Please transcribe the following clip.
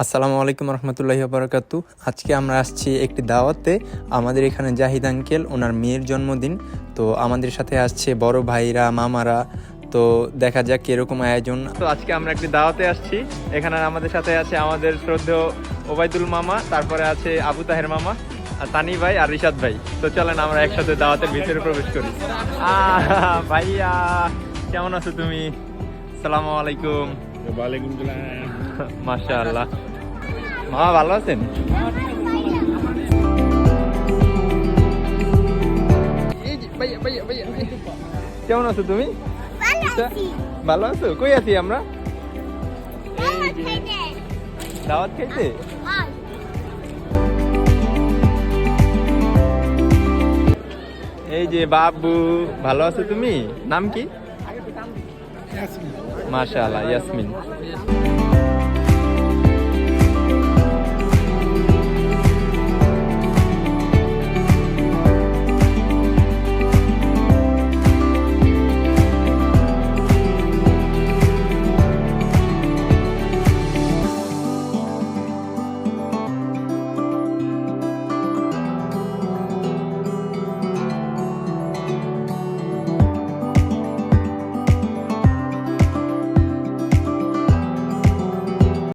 আসসালামু আলাইকুম রহমতুল্লাহি বারাকাতু। আজকে আমরা আসছি একটি দাওয়াতে। আমাদের এখানে জাহিদ আঙ্কেল, ওনার মেয়ের জন্মদিন। তো আমাদের সাথে আসছে বড় ভাইরা, মামারা। তো দেখা যাক কীরকম আয়োজন। তো আজকে আমরা একটি দাওয়াতে আসছি। এখানে আমাদের সাথে আছে আমাদের শ্রদ্ধেয় ওবায়দুল মামা, তারপরে আছে আবু তাহের মামা, আর তানি ভাই আর রিশাদ ভাই। তো চলেন আমরা একসাথে দাওয়াতের ভিতরে প্রবেশ করি। ভাইয়া, কেমন আছো তুমি? সালামু আলাইকুম। সালাম মাশাআল্লাহ ভালো আছেন। কেমন আছো তুমি? ভালো আছো। কই আছি আমরা? দাওয়াত খাইতে। এই যে বাবু ভালো আছো তুমি? নাম কি? ياسمين. ما شاء الله ياسمين.